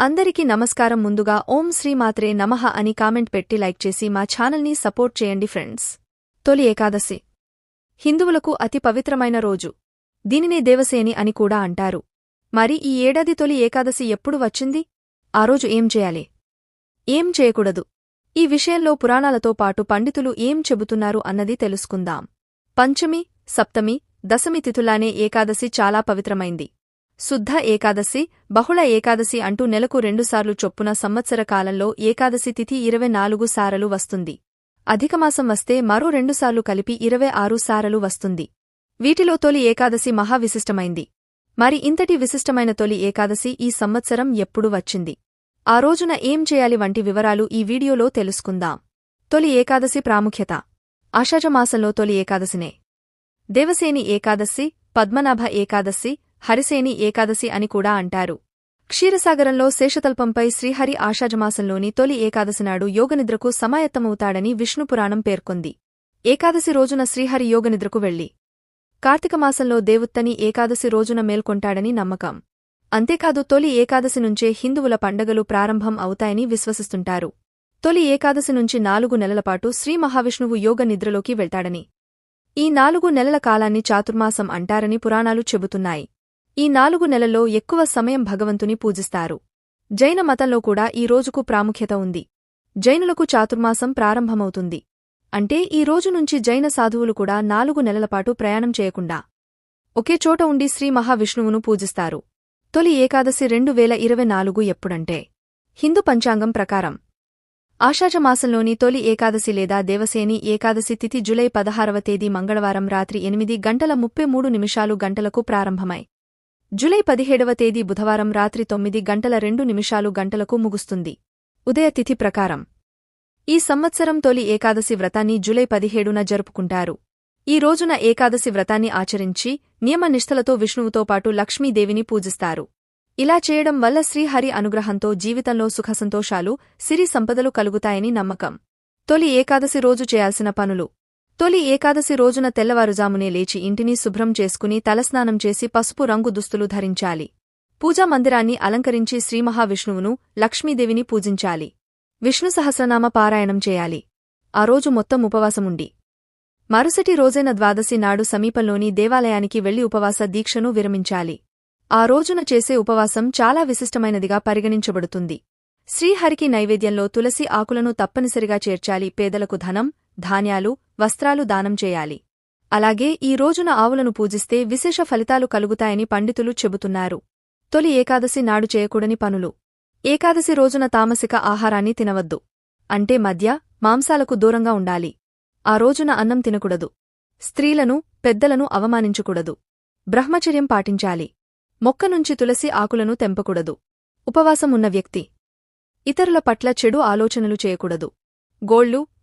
అందరికీ నమస్కారం ముందుగా ఓం శ్రీమాత్రే నమః అని కామెంట్ పెట్టి లైక్ చేసి మా ఛానల్ని సపోర్ట్ చేయండి ఫ్రెండ్స్. తొలి ఏకాదశి. హిందువులకు అతి పవిత్రమైన రోజు. దీనినే దేవసేని అని కూడా అంటారు. మరి ఈ ఏడాది తొలి ఏకాదశి ఎప్పుడు వచ్చింది? ఆ రోజు ఏం చేయాలి? ఏం చేయకూడదు. ఈ విషయంలో పురాణాలతో పాటు పండితులు ఏం చెబుతున్నారు అన్నది తెలుసుకుందాం. పంచమి సప్తమి దశమి తిథులానే ఏకాదశి చాలా పవిత్రమైంది. శుద్ధ ఏకాదశి బహుళ ఏకాదశి అంటూ నెలకు రెండుసార్లు చొప్పున సంవత్సర కాలంలో ఏకాదశి తిథి ఇరవై నాలుగు సారలు వస్తుంది. అధికమాసం వస్తే మరో రెండుసార్లు కలిపి ఇరవై ఆరు సారలు వస్తుంది. వీటిలో తొలి ఏకాదశి మహా విశిష్టమైంది. మరి ఇంతటి విశిష్టమైన తొలి ఏకాదశి ఈ సంవత్సరం ఎప్పుడు వచ్చింది? ఆ రోజున ఏం చేయాలి వంటి వివరాలు ఈ వీడియోలో తెలుసుకుందాం. తొలి ఏకాదశి ప్రాముఖ్యత. ఆషాఢమాసంలో తొలి ఏకాదశినే. దేవసేని ఏకాదశి పద్మనాభ ఏకాదశి హరిసేని ఏకాదశి అని కూడా అంటారు. క్షీరసాగరంలో శేషతల్పంపై శ్రీహరి ఆషాఢమాసంలోని తొలి ఏకాదశినాడు యోగనిద్రకు సమాయత్తమవుతాడని విష్ణుపురాణం పేర్కొంది. ఏకాదశి రోజున శ్రీహరి యోగనిద్రకు వెళ్ళి కార్తీకమాసంలో దేవుత్తని ఏకాదశి రోజున మేల్కొంటాడని నమ్మకం. అంతేకాదు తొలి ఏకాదశి నుంచే హిందువుల పండగలు ప్రారంభం అవుతాయని విశ్వసిస్తుంటారు. తొలి ఏకాదశి నుంచి నాలుగు నెలలపాటు శ్రీ మహావిష్ణువు యోగ నిద్రలోకి వెళ్తాడని ఈ నాలుగు నెలల కాలాన్ని చాతుర్మాసం అంటారని పురాణాలు చెబుతున్నాయి. ఈ నాలుగు నెలల్లో ఎక్కువ సమయం భగవంతుని పూజిస్తారు. జైన మతంలో కూడా ఈ రోజుకు ప్రాముఖ్యత ఉంది. జైనులకు చాతుర్మాసం ప్రారంభమవుతుంది. అంటే ఈ రోజు నుంచి జైన సాధువులు కూడా నాలుగు నెలలపాటు ప్రయాణం చేయకుండా ఒకే చోట ఉండి శ్రీ మహావిష్ణువును పూజిస్తారు. తొలి ఏకాదశి రెండు వేల ఇరవై నాలుగు ఎప్పుడంటే హిందూ పంచాంగం ప్రకారం. ఆషాఢమాసంలోని తొలి ఏకాదశి లేదా దేవసేని ఏకాదశి తిథి జులై పదహారవ తేదీ మంగళవారం రాత్రి ఎనిమిది గంటల ముప్పై మూడు నిమిషాలు గంటలకు ప్రారంభమై జులై పదిహేడవ తేదీ బుధవారం రాత్రి తొమ్మిది గంటల రెండు నిమిషాలు గంటలకు ముగుస్తుంది. ఉదయ తిథి ప్రకారం. ఈ సంవత్సరం తొలి ఏకాదశి వ్రతాన్ని జులై పదిహేడున జరుపుకుంటారు. ఈ రోజున ఏకాదశి వ్రతాన్ని ఆచరించి నియమనిష్టలతో విష్ణువుతో పాటు లక్ష్మీదేవిని పూజిస్తారు. ఇలా చేయడం వల్ల శ్రీహరి అనుగ్రహంతో జీవితంలో సుఖసంతోషాలు సిరి సంపదలు కలుగుతాయని నమ్మకం. తొలి ఏకాదశి రోజు చేయాల్సిన పనులు. తొలి ఏకాదశి రోజున తెల్లవారుజామునే లేచి ఇంటిని శుభ్రం చేసుకుని తలస్నానం చేసి పసుపు రంగు దుస్తులు ధరించాలి. పూజా మందిరాన్ని అలంకరించి శ్రీమహావిష్ణువును లక్ష్మీదేవిని పూజించాలి. విష్ణు సహస్రనామ పారాయణం చేయాలి. ఆ రోజు మొత్తం ఉపవాసముండి. మరుసటి రోజైన ద్వాదశి నాడు సమీపంలోని దేవాలయానికి వెళ్ళి ఉపవాస దీక్షను విరమించాలి. ఆ రోజున చేసే ఉపవాసం చాలా విశిష్టమైనదిగా పరిగణించబడుతుంది. శ్రీహరికి నైవేద్యంలో తులసి ఆకులను తప్పనిసరిగా చేర్చాలి. పేదలకు ధనం ధాన్యాలు వస్త్రాలు దానం చేయాలి. అలాగే ఈ రోజున ఆవులను పూజిస్తే విశేష ఫలితాలు కలుగుతాయని పండితులు చెబుతున్నారు. తొలి ఏకాదశి నాడు చేయకూడని పనులు. ఏకాదశి రోజున తామసిక ఆహారాన్ని తినవద్దు. అంటే మద్య మాంసాలకు దూరంగా ఉండాలి. ఆ రోజున అన్నం తినకూడదు. స్త్రీలను పెద్దలను అవమానించకూడదు. బ్రహ్మచర్యం పాటించాలి. మొక్క నుంచి తులసి ఆకులను తెంపకూడదు. ఉపవాసం ఉన్న వ్యక్తి. ఇతరుల పట్ల చెడు ఆలోచనలు చేయకూడదు. గోళ్ళు